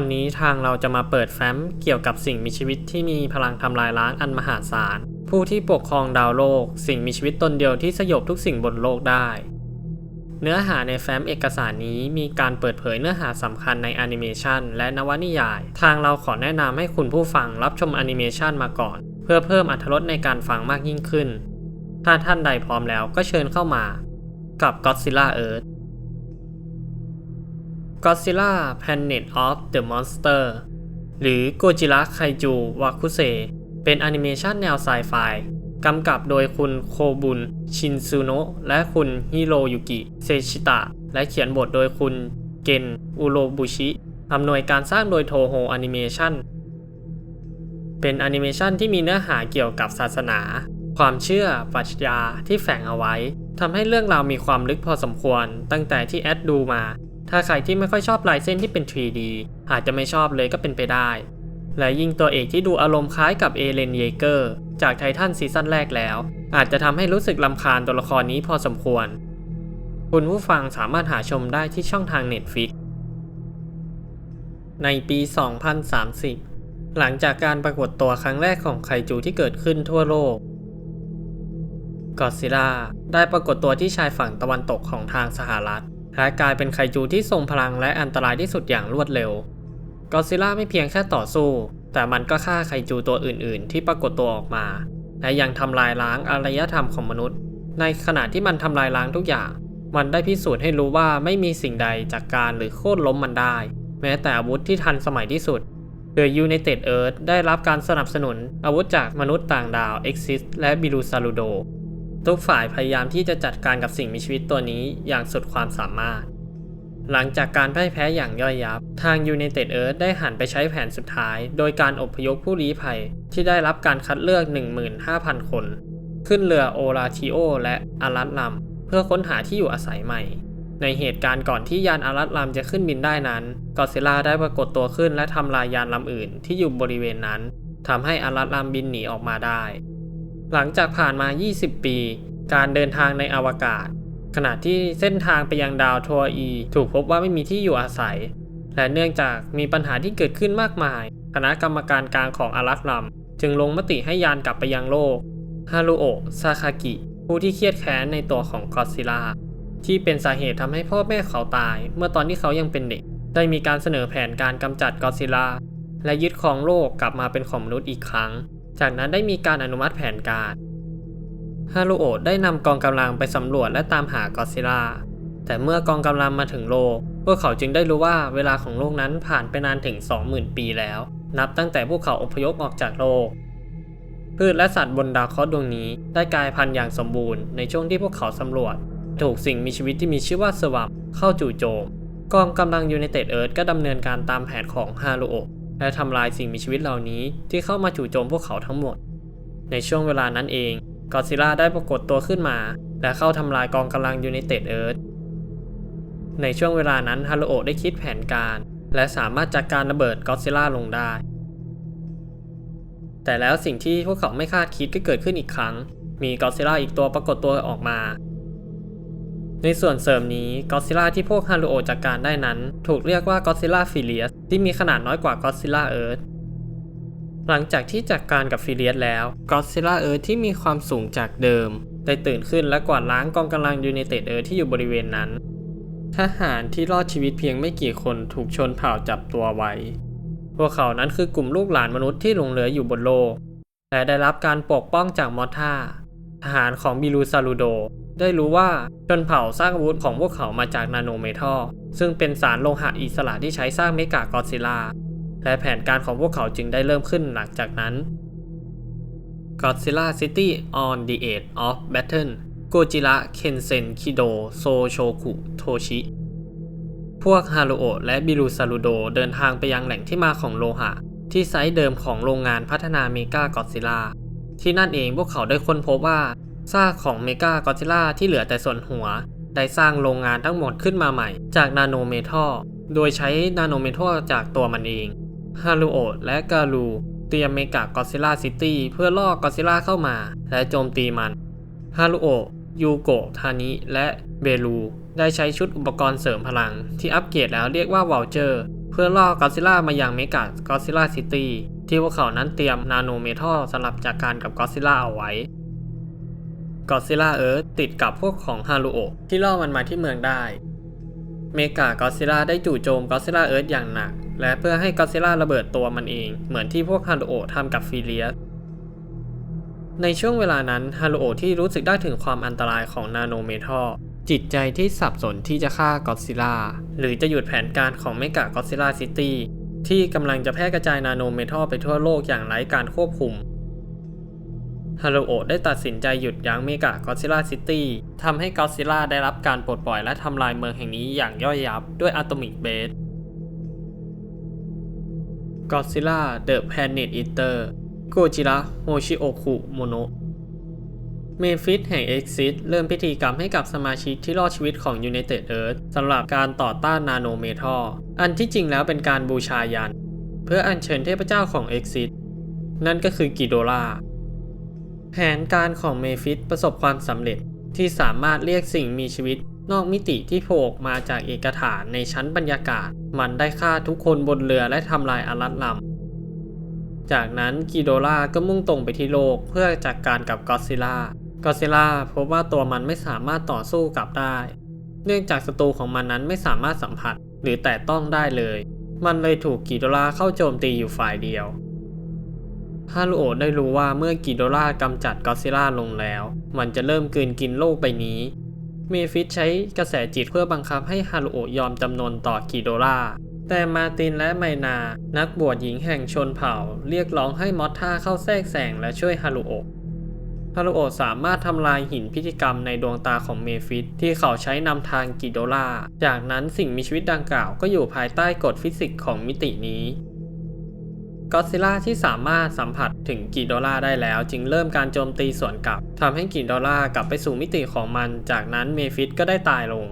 วันนี้ทางเราจะมาเปิดแฟ้มเกี่ยวกับสิ่งมีชีวิตที่มีพลังทำลายล้างอันมหาศาล ผู้ที่ปกครองดาวโลก สิ่งมีชีวิตตนเดียวที่สยบทุกสิ่งบนโลกได้ เนื้อหาในแฟ้มเอกสารนี้มีการเปิดเผยเนื้อหาสำคัญในแอนิเมชันและนวนิยาย ทางเราขอแนะนำให้คุณผู้ฟังรับชมแอนิเมชันมาก่อน เพื่อเพิ่มอรรถรสในการฟังมากยิ่งขึ้น ถ้าท่านใดพร้อมแล้วก็เชิญเข้ามา กับ Godzilla Earth Godzilla Planet of the Monster หรือ Godzilla Kaiju Wakuse เป็นแอนิเมชันแนวไซไฟกำกับโดยคุณโคบุน ชินซูโนะ และคุณฮิโรยุกิ เซชิตะ และเขียนบทโดยคุณเกน อุโรบุชิอำนวยการสร้างโดยโทโฮแอนิเมชันเป็นแอนิเมชันที่มีเนื้อหาเกี่ยวกับศาสนา ความเชื่อ ปรัชญาที่แฝงเอาไว้ทำให้เรื่องราวมีความลึกพอสมควร ตั้งแต่ที่แอดดูมา ถ้าใครที่ไม่ค่อยชอบลายเส้นที่เป็น 3D อาจจะไม่ชอบเลยก็เป็นไปได้ และยิ่งตัวเอกที่ดูอารมณ์คล้ายกับเอเลนเยเกอร์จากไททันซีซั่นแรกแล้ว อาจจะทำให้รู้สึกลำคาญตัวละครนี้พอสมควร คุณผู้ฟังสามารถหาชมได้ที่ช่องทาง Netflix ในปี 2030 หลังจากการปรากฏตัวครั้งแรกของไคจูที่เกิดขึ้นทั่วโลกกอซิล่าได้ปรากฏตัวที่ชายฝั่งตะวันตกของทางสหรัฐ และกลายเป็นไคจูที่ทรงพลังและอันตรายที่สุดอย่างรวดเร็ว กอซิล่าไม่เพียงแค่ต่อสู้ แต่มันก็ฆ่าไคจูตัวอื่น ๆ ที่ปรากฏตัวออกมา และยังทำลายล้างอารยธรรมของมนุษย์ ในขณะที่มันทำลายล้างทุกอย่าง มันได้พิสูจน์ให้รู้ว่าไม่มีสิ่งใดจากการหรือโค่นล้มมันได้ แม้แต่อาวุธที่ทันสมัยที่สุดโดย United Earth ได้รับการสนับสนุนอาวุธจากมนุษย์ต่างดาว Exist และบิลูซาลูโด ทุกฝ่ายพยายามที่จะจัดการกับสิ่งมีชีวิตตัวนี้อย่างสุดความสามารถ หลังจากการพ่ายแพ้อย่างย่อยยับ ทาง United Earth ได้หันไปใช้แผนสุดท้าย โดยการอพยพผู้ลี้ภัยที่ได้รับการคัดเลือก 15,000 คน ขึ้นเรือโอราทิโอและอารัตลัมเพื่อค้นหาที่อยู่อาศัยใหม่ ในเหตุการณ์ก่อนที่ยานอารัตลัมจะขึ้นบินได้นั้น กอซิล่าได้ปรากฏตัวขึ้นและทำลายยานลำอื่นที่อยู่บริเวณนั้นทำให้อารัตลัมบินหนีออกมาได้ หลังจากผ่านมา 20 ปี การเดินทางในอวกาศ ขณะที่เส้นทางไปยังดาวทัวอี ถูกพบว่าไม่มีที่อยู่อาศัย และเนื่องจากมีปัญหาที่เกิดขึ้นมากมาย คณะกรรมการกลางของอารัตลัมจึงลงมติให้ยานกลับไปยังโลกฮารุโอะซาคากิ ผู้ที่เครียดแค้นในตัวของกอซิล่าที่เป็นสาเหตุทำให้พ่อแม่เขาตาย เมื่อตอนที่เขายังเป็นเด็ก ได้มีการเสนอแผนการกำจัดกอซิล่าและยึดครองโลกกลับมาเป็นของมนุษย์อีกครั้ง จากนั้นได้มีการอนุมัติแผนการฮารุโอะได้นำกองกำลังไปสำรวจและตามหากอซิล่า แต่เมื่อกองกำลังมาถึงโลก พวกเขาจึงได้รู้ว่าเวลาของโลกนั้นผ่านไปนานถึง 20,000 ปีแล้ว นับตั้งแต่พวกเขาอพยพออกจากโลก พืชและสัตว์บนดาวเคราะห์ดวงนี้ได้กลายพันธุ์อย่างสมบูรณ์ในช่วงที่พวกเขาสำรวจ ถูกสิ่งมีชีวิตที่มีชื่อว่าสวัมเข้าจู่โจม กองกำลังยูไนเต็ดเอิร์ธก็ดำเนินการตามแผนของฮารุโอะ และทำลายสิ่งมีชีวิตเหล่านี้ที่เข้ามาจู่โจมพวกเขาทั้งหมด ในช่วงเวลานั้นเองกอซิล่าได้ปรากฏตัวขึ้นมา และเข้าทำลายกองกำลังยูไนเต็ดเอิร์ธในช่วงเวลานั้นฮารุโอได้คิดแผนการ และสามารถจัดการระเบิดกอซิล่าลงได้ แต่แล้วสิ่งที่พวกเขาไม่คาดคิดก็เกิดขึ้นอีกครั้ง มีกอซิล่าอีกตัวปรากฏตัวออกมา ในส่วนเสริมนี้กอซิล่าที่พวกฮารุโอจัดการได้นั้น ถูกเรียกว่ากอซิล่าฟิเลียสที่มีขนาดน้อยกว่ากอซิล่าเอิร์ธหลังจากที่จัดการกับฟิเลียสแล้วกอซิล่าเอิร์ธที่มีความสูงจากเดิม ได้ตื่นขึ้นและกวาดล้างกองกำลังยูไนเต็ดเอิร์ธที่อยู่บริเวณนั้น ทหารที่รอดชีวิตเพียงไม่กี่คนถูกชนเผ่าจับตัวไว้ พวกเขานั้นคือกลุ่มลูกหลานมนุษย์ที่หลงเหลืออยู่บนโลกและได้รับการปกป้องจากมอท่าทหารของบิลูซาลูโด ได้รู้ว่าชนเผ่าสร้างอาวุธของพวกเขามาจากนาโนเมทัลซึ่งเป็นสารโลหะอิสระที่ใช้สร้างเมกากอซิล่าและแผนการของพวกเขาจึงได้เริ่มขึ้นหลังจากนั้น Godzilla City on the Edge of Battle โกจิระเคนเซนคิโดโซโชคุโทชิ พวกฮารุโอและบิรุซารุโดเดินทางไปยังแหล่งที่มาของโลหะ ที่ไซต์เดิมของโรงงานพัฒนาเมกากอซิล่าที่นั่นเองพวกเขาได้ค้นพบว่า ซากของเมกากอซิล่าที่เหลือแต่ส่วนหัว ได้สร้างโรงงานทั้งหมดขึ้นมาใหม่ จากนาโนเมทัลโดยใช้นาโนเมทัลจากตัวมันเองฮารุโอและกาลูเตรียมเมกากอซิล่าซิตี้เพื่อล่อกอซิล่าเข้ามา และโจมตีมันฮารุโอยูโกะทานิ และเบลูได้ใช้ชุดอุปกรณ์เสริมพลัง ที่อัปเกรดแล้วเรียกว่าวอลเจอร์ เพื่อล่อกอซิล่ามายังเมกากอซิล่าซิตี้ที่พวกเขานั้นเตรียมนาโนเมทัลสำหรับจัดการกับกอซิล่าเอาไว้ กอซิล่าเอิร์ธติดกับพวกของฮารุโอะที่ล่อมันมาที่เมืองได้ เมกากอซิล่าได้จู่โจมกอซิล่าเอิร์ธอย่างหนัก และเพื่อให้กอซิล่าระเบิดตัวมันเอง เหมือนที่พวกฮารุโอะทำกับฟิเลียสในช่วงเวลานั้นฮารุโอะที่รู้สึกได้ถึงความอันตรายของนาโนเมทัลจิตใจที่สับสนที่จะฆ่ากอซิล่าหรือจะหยุดแผนการของเมกากอซิล่าซิตี้ที่กำลังจะแพร่กระจายนาโนเมทัลไปทั่วโลกอย่างไร้การควบคุม ฮารุโอะได้ตัดสินใจหยุดยั้งเมกากอซิล่าซิตี้ทำให้กอซิล่าได้รับการปลดปล่อยและทำลายเมืองแห่งนี้อย่างย่อยยับด้วยอะตอมิกเบส Godzilla The Planet Eater โกจิระโฮชิโอคุโมโนะเมฟิสแห่ง Exit เริ่มพิธีกรรมให้กับสมาชิกที่รอดชีวิตของ United Earth สำหรับการต่อต้านนาโนเมทัลอันที่จริงแล้วเป็นการบูชายัน เพื่ออัญเชิญเทพเจ้าของ Exit นั่นก็คือกิโดล่า แผนการของเมฟิสประสบความสำเร็จที่สามารถเรียกสิ่งมีชีวิตนอกมิติที่โผล่ออกมาจากเอกฐานในชั้นบรรยากาศ มันได้ฆ่าทุกคนบนเรือและทำลายอารัตลำจากนั้นกิโดล่าก็มุ่งตรงไปที่โลกเพื่อจัดกการกับกอซิลล่ากอซิลล่าพบว่าตัวมันไม่สามารถต่อสู้กลับได้ เนื่องจากศัตรูของมันนั้นไม่สามารถสัมผัสหรือแตะต้องได้เลย มันเลยถูกกิโดล่าเข้าโจมตีอยู่ฝ่ายเดียว ฮารุโอะได้รู้ว่าเมื่อกิโดล่ากำจัดกอดซิลล่าลงแล้ว มันจะเริ่มกืนกินโลกใบนี้ เมฟิสใช้กระแสจิตเพื่อบังคับให้ฮารุโอะยอมจำนนต่อกิโดล่าแต่มาตินและไมนา นักบวชหญิงแห่งชนเผ่า เรียกร้องให้มอท่าเข้าแทรกแซงและช่วยฮารุโอะฮารุโอะสามารถทำลายหินพิธีกรรมในดวงตาของเมฟิสที่เขาใช้นำทางกิโดล่าจากนั้นสิ่งมีชีวิตดังกล่าวก็อยู่ภายใต้กฎฟิสิกส์ของมิตินี้ กอดซิล่าที่สามารถสัมผัสถึงกิโดล่าได้แล้ว จึงเริ่มการโจมตีสวนกลับทำให้กิโดล่ากลับไปสู่มิติของมัน จากนั้นเมฟิสก็ได้ตายลง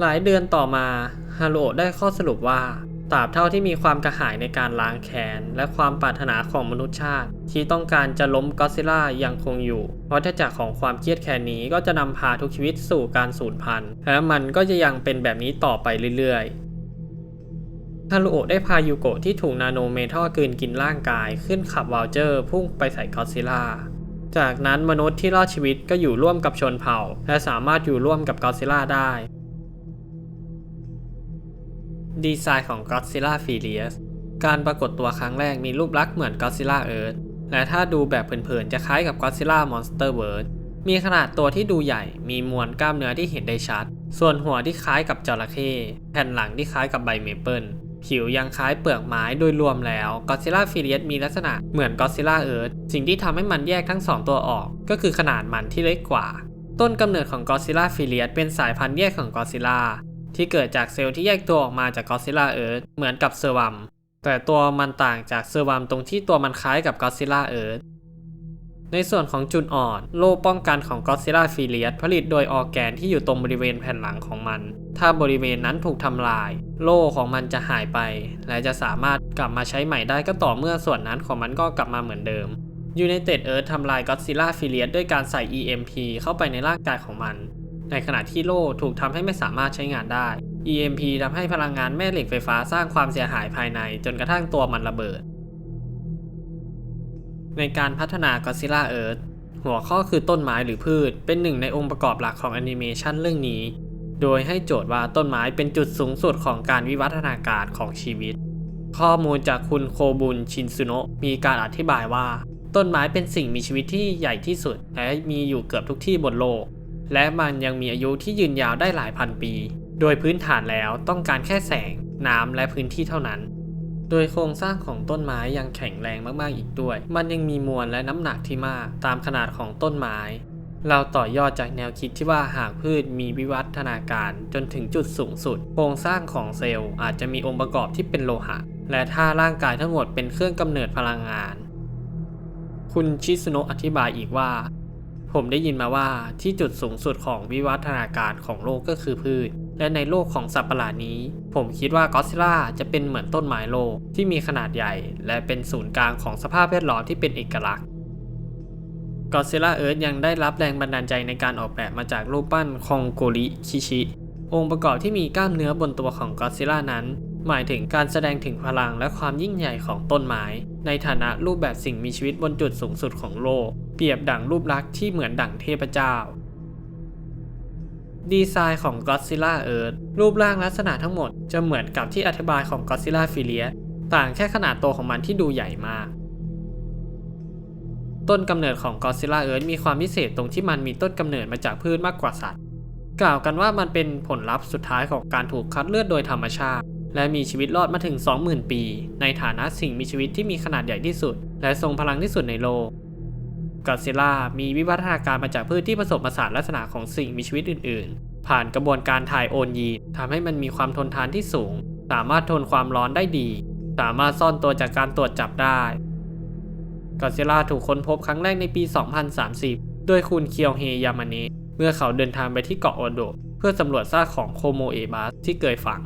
หลายเดือนต่อมาฮารุโอได้ข้อสรุปว่าตราบเท่าที่มีความกระหายในการล้างแค้น และความปรารถนาของมนุษยชาติ ที่ต้องการจะล้มก็ซิลล่ายังคงอยู่วัฏจักรของความเครียดแค้นนี้ก็จะนำพาทุกชีวิตสู่การสูญพันธุ์และมันก็จะยังเป็นแบบนี้ต่อไปเรื่อยๆ ฮารุโอะได้พายูโกะที่ถูกนาโนเมทัลกืนกินร่างกายขึ้นขับวาลเจอร์พุ่งไปใส่กอซิลล่า จากนั้นมนุษย์ที่รอดชีวิตก็อยู่ร่วมกับชนเผ่า และสามารถอยู่ร่วมกับกอซิลล่าได้ ดีไซน์ของ Godzilla Furious การปรากฏตัวครั้งแรกมีรูปลักษณ์เหมือน Godzilla Earth และถ้าดูแบบเผินๆจะคล้ายกับ Godzilla Monster World มีขนาดตัวที่ดูใหญ่ มีมวลกล้ามเนื้อที่เห็นได้ชัด ส่วนหัวที่คล้ายกับจระเข้ แผ่นหลังที่คล้ายกับใบเมเปิล ผิวยังคล้ายเปลือกไม้โดยรวมแล้ว Godzilla Furious มีลักษณะเหมือน Godzilla Earth สิ่งที่ทำให้มันแยกทั้งสองตัวออก ก็คือขนาดมันที่เล็กกว่า ต้นกำเนิดของ Godzilla Furious เป็นสายพันธุ์แยกของ Godzilla ที่เกิดจากเซลล์ที่แยกตัวออกมาจากกอ d ซิล l าเอิร์ธเหมือนกับเซอร์วัมแต่ตัวมันต่างจากเซอร์วัมตรงที่ตัวมันคล้ายกับกอ d ซิล l าเอิร์ธ ในส่วนของจุดอ่อน โล่ป้องกันของกอ d ซิล l าฟิเลียสผลิตโดยออแกนที่อยู่ตรงบริเวณแผ่นหลังของมัน ถ้าบริเวณนั้นถูกทำลาย โล่ของมันจะหายไป และจะสามารถกลับมาใช้ใหม่ได้ก็ต่อเมื่อส่วนนั้นของมันก็กลับมาเหมือนเดิม United Earth ทำลาย Godzilla f i l i a s ด้วยการใส่ EMP เข้าไปในร่างกายของมัน ในขณะที่โล่ถูกทำให้ไม่สามารถใช้งานได้ EMP ทำให้พลังงานแม่เหล็กไฟฟ้าสร้างความเสียหายภายในจนกระทั่งตัวมันระเบิด ในการพัฒนา Godzilla Earth หัวข้อคือต้นไม้หรือพืช เป็นหนึ่งในองค์ประกอบหลักของแอนิเมชันเรื่องนี้ โดยให้โจทย์ว่าต้นไม้เป็นจุดสูงสุดของการวิวัฒนาการของชีวิต ข้อมูลจากคุณโคบุนชินซุโนะมีการอธิบายว่า ต้นไม้เป็นสิ่งมีชีวิตที่ใหญ่ที่สุด และมีอยู่เกือบทุกที่บนโลก และมันยังมีอายุที่ยืนยาวได้หลายพันปี โดยพื้นฐานแล้วต้องการแค่แสง น้ำและพื้นที่เท่านั้น โดยโครงสร้างของต้นไม้ยังแข็งแรงมากๆอีกด้วย มันยังมีมวลและน้ำหนักที่มากตามขนาดของต้นไม้ เราต่อยอดจากแนวคิดที่ว่าหากพืชมีวิวัฒนาการจนถึงจุดสูงสุด โครงสร้างของเซลล์อาจจะมีองค์ประกอบที่เป็นโลหะ และถ้าร่างกายทั้งหมดเป็นเครื่องกำเนิดพลังงาน คุณชิซุโนะอธิบายอีกว่าผมได้ยินมาว่าที่จุดสูงสุดของวิวัฒนาการของโลกก็คือพืช และในโลกของสัตว์ประหลาดนี้ ผมคิดว่ากอซิล่าจะเป็นเหมือนต้นไม้โลกที่มีขนาดใหญ่ และเป็นศูนย์กลางของสภาพแวดล้อมที่เป็นเอกลักษณ์กอซิล่าเอิร์ธยังได้รับแรงบันดาลใจในการออกแบบมาจากรูปปั้นคองโกริคิชิ องค์ประกอบที่มีกล้ามเนื้อบนตัวของกอซิล่านั้น หมายถึงการแสดงถึงพลังและความยิ่งใหญ่ของต้นไม้ ในฐานะรูปแบบสิ่งมีชีวิตบนจุดสูงสุดของโลก เปรียบดั่งรูปลักษณ์ที่เหมือนดั่งเทพเจ้า ดีไซน์ของ Godzilla Earth รูปร่างลักษณะทั้งหมดจะเหมือนกับที่อธิบายของ Godzilla f i l i a ต่างแค่ขนาดตัวของมันที่ดูใหญ่มาก ต้นกำเนิดของ Godzilla Earth มีความพิเศษตรงที่มันมีต้นกำเนิดมาจากพืชมากกว่าสัตว์ กล่าวกันว่ามันเป็นผลลัพธ์สุดท้ายของการถูกคัดเลือดโดยธรรมชาติ และมีชีวิตรอดมาถึง 20,000 ปี ในฐานะสิ่งมีชีวิตที่มีขนาดใหญ่ที่สุด และทรงพลังที่สุดในโลก กอซิล่ามีวิวัฒนาการมาจากพืชที่ผสมผสานลักษณะของสิ่งมีชีวิตอื่น ๆ ผ่านกระบวนการถ่ายโอนยีนทำให้มันมีความทนทานที่สูง สามารถทนความร้อนได้ดี สามารถซ่อนตัวจากการตรวจจับได้กอซิล่าถูกค้นพบครั้งแรกในปี 2030 โดยคุณเคียวเฮยามานะเมื่อเขาเดินทางไปที่เกาะโอโด เพื่อสำรวจซากของโคโมเอบัสที่เกยฝั่ง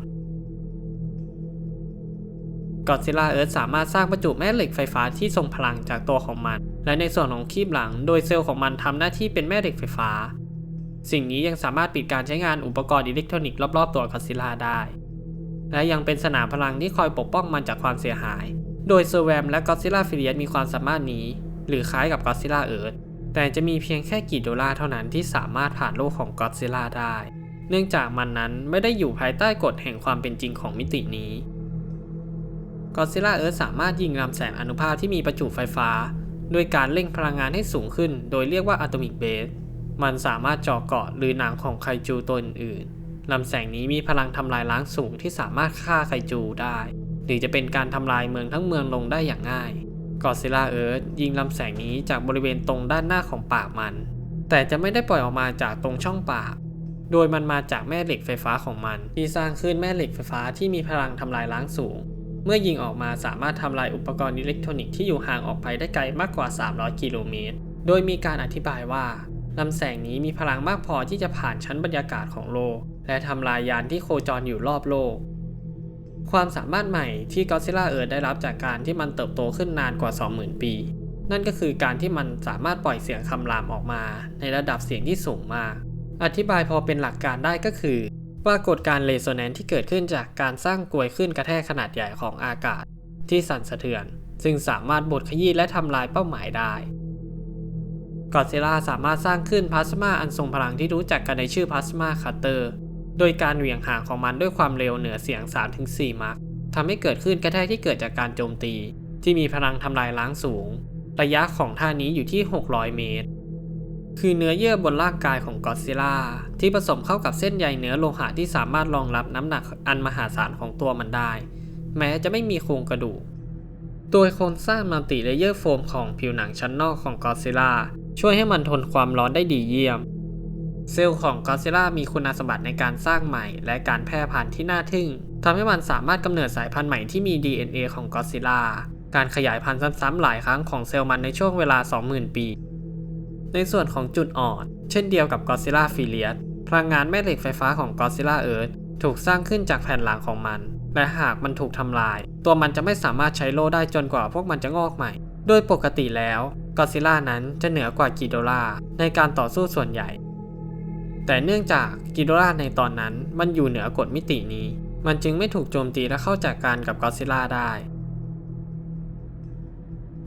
กอดซิล่าเอิร์ธสามารถสร้างประจุแม่เหล็กไฟฟ้าที่ทรงพลังจากตัวของมัน และในส่วนของคีบหลัง โดยเซลล์ของมันทำหน้าที่เป็นแม่เหล็กไฟฟ้า สิ่งนี้ยังสามารถปิดการใช้งานอุปกรณ์อิเล็กทรอนิกส์รอบๆตัวกอดซิล่าได้ และยังเป็นสนามพลังที่คอยปกป้องมันจากความเสียหาย โดยเซอร์แวมและกอดซิล่าฟิเลียสมีความสามารถนี้ หรือคล้ายกับกอดซิล่าเอิร์ธแต่จะมีเพียงแค่กี่ดอลลาร์เท่านั้นที่สามารถผ่านโลกของกอดซิล่าได้ เนื่องจากมันนั้นไม่ได้อยู่ภายใต้กฎแห่งความเป็นจริงของมิตินี้ กอซิล่าเอิร์ธสามารถยิงลำแสงอนุภาคที่มีประจุไฟฟ้าโดยการเร่งพลังงานให้สูงขึ้น โดยเรียกว่าอะตอมิกเบสมันสามารถเจาะเกาะหรือหนังของไคจูตัวอื่นๆลำแสงนี้มีพลังทำลายล้างสูงที่สามารถฆ่าไคจูได้ หรือจะเป็นการทำลายเมืองทั้งเมืองลงได้อย่างง่ายกอซิล่าเอิร์ธยิงลำแสงนี้จากบริเวณตรงด้านหน้าของปากมัน แต่จะไม่ได้ปล่อยออกมาจากตรงช่องปาก โดยมันมาจากแม่เหล็กไฟฟ้าของมัน ที่สร้างขึ้นแม่เหล็กไฟฟ้าที่มีพลังทำลายล้างสูง เมื่อยิงออกมาสามารถทำลายอุปกรณ์อิเล็กทรอนิกส์ที่อยู่ห่างออกไปได้ไกลมากกว่า 300 กิโลเมตร โดยมีการอธิบายว่าลำแสงนี้มีพลังมากพอที่จะผ่านชั้นบรรยากาศของโลก และทำลายยานที่โคจรอยู่รอบโลก ความสามารถใหม่ที่ก o ซิล่าเอิร์ได้รับจากการที่มันเติบโตขึ้นนานกว่า 20,000 ปี นั่นก็คือการที่มันสามารถปล่อยเสียงคำรามออกมา ในระดับเสียงที่สูงมาก อธิบายพอเป็นหลักการได้ก็คือ ปรากฏการเรโซแนนซ์ที่เกิดขึ้นจากการสร้างกลวยขึ้นกระแทกขนาดใหญ่ของอากาศที่สั่นสะเทือน ซึ่งสามารถบดขยี้และทำลายเป้าหมายได้กอซิล่าสามารถสร้างขึ้นพลาสมาอันทรงพลังที่รู้จักกันในชื่อพลาสมาคัตเตอร์โดยการเหวี่ยงหางของมันด้วยความเร็วเหนือเสียง 3-4มาร์กทำให้เกิดขึ้นกระแทกที่เกิดจากการโจมตี ที่มีพลังทำลายล้างสูง ระยะของท่านี้อยู่ที่ 600 เมตร คือเนื้อเยื่อบนร่างกายของกอซิล่าที่ผสมเข้ากับเส้นใยเนื้อโลหะที่สามารถรองรับน้ำหนักอันมหาศาลของตัวมันได้ แม้จะไม่มีโครงกระดูกโดยโครงสร้างมัลติเลเยอร์โฟมของผิวหนังชั้นนอกของกอซิล่าช่วยให้มันทนความร้อนได้ดีเยี่ยม เซลล์ของกอซิล่ามีคุณสมบัติในการสร้างใหม่ และการแพร่พันธุ์ที่น่าทึ่งทำให้มันสามารถกำเนิดสายพันธุ์ใหม่ที่มี DNA ของกอซิล่าการขยายพันธุ์ซ้ำๆหลายครั้งของเซลล์มันในช่วงเวลา 20,000 ปี ในส่วนของจุดอ่อน เช่นเดียวกับกอซิล่าฟิเลียสพลังงานแม่เหล็กไฟฟ้าของกอซิล่าเอิร์ธถูกสร้างขึ้นจากแผ่นหลังของมัน และหากมันถูกทำลาย ตัวมันจะไม่สามารถใช้โล่ได้จนกว่าพวกมันจะงอกใหม่ โดยปกติแล้วกอซิล่านั้นจะเหนือกว่ากิโดล่าในการต่อสู้ส่วนใหญ่ แต่เนื่องจากกิโดล่าในตอนนั้นมันอยู่เหนือกฎมิตินี้ มันจึงไม่ถูกโจมตีและเข้าจากการกับกอซิล่าได้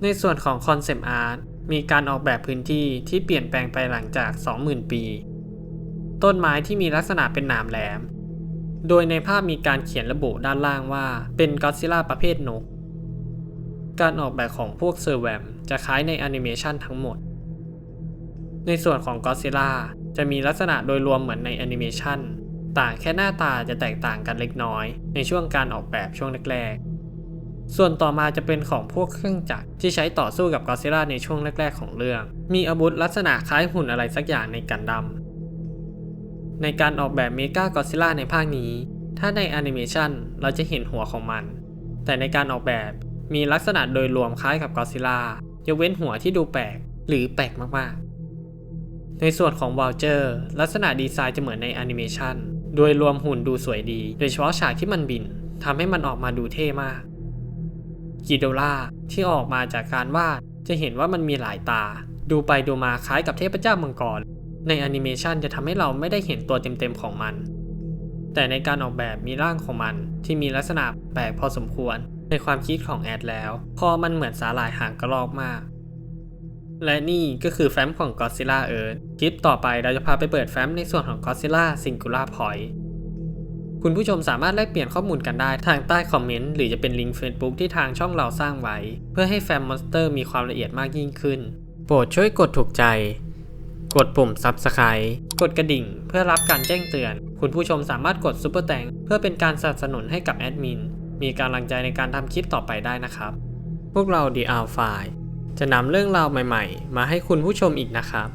ในส่วนของคอนเซปต์อาร์ต มีการออกแบบพื้นที่ที่เปลี่ยนแปลงไปหลังจาก 20,000 ปี ต้นไม้ที่มีลักษณะเป็นหนามแหลม โดยในภาพมีการเขียนระบุด้านล่างว่าเป็นกอซิล่าประเภทนก การออกแบบของพวกเซอร์แวมจะคล้ายในแอนิเมชันทั้งหมด ในส่วนของ Godzilla จะมีลักษณะโดยรวมเหมือนในแอนิเมชันต่างแค่หน้าตาจะแตกต่างกันเล็กน้อย ในช่วงการออกแบบช่วงแรกๆ ส่วนต่อมาจะเป็นของพวกเครื่องจักรที่ใช้ต่อสู้กับ Godzilla ในช่วงแรก ๆ ของเรื่อง มีอาวุธลักษณะคล้ายหุ่นอะไรสักอย่างในกันดัมในการออกแบบเมกากอซิล่าในภาคนี้ ถ้าในแอนิเมชันเราจะเห็นหัวของมัน แต่ในการออกแบบมีลักษณะโดยรวมคล้ายกับกอซิล่ายกเว้นหัวที่ดูแปลกหรือแปลกมากๆ ในส่วนของวอลเจอร์ลักษณะดีไซน์จะเหมือนในแอนิเมชันโดยรวมหุ่นดูสวยดี โดยเฉพาะฉากที่มันบินทำให้มันออกมาดูเท่มาก กิโดล่าที่ออกมาจากการวาดจะเห็นว่ามันมีหลายตา ดูไปดูมาคล้ายกับเทพเจ้ามังกร ในแอนิเมชันจะทำให้เราไม่ได้เห็นตัวเต็มๆของมัน แต่ในการออกแบบมีร่างของมันที่มีลักษณะแปลกพอสมควรในความคิดของแอดแล้ว พอมันเหมือนสาหร่ายหางกระรอกมาก และนี่ก็คือแฟ้มของ Godzilla Earth คลิปต่อไปเราจะพาไปเปิดแฟ้มในส่วนของ Godzilla Singular Point คุณผู้ชมสามารถแลกเปลี่ยนข้อมูลกันได้ทางใต้คอมเมนต์หรือจะเป็นลิงก์ Facebook ที่ทางช่องเราสร้างไว้ เพื่อให้แฟ้มมอนสเตอร์มีความละเอียดมากยิ่งขึ้น โปรดช่วยกดถูกใจ กดปุ่ม Subscribe กดกระดิ่ง เพื่อรับการแจ้งเตือน คุณผู้ชมสามารถกด Super แตงเพื่อเป็นการสนับสนุนให้กับแอดมินมีกำลังใจในการทำคลิปต่อไปได้นะครับ พวกเรา The Alpha จะนำเรื่องราวใหม่ ๆ มาให้คุณผู้ชมอีกนะครับ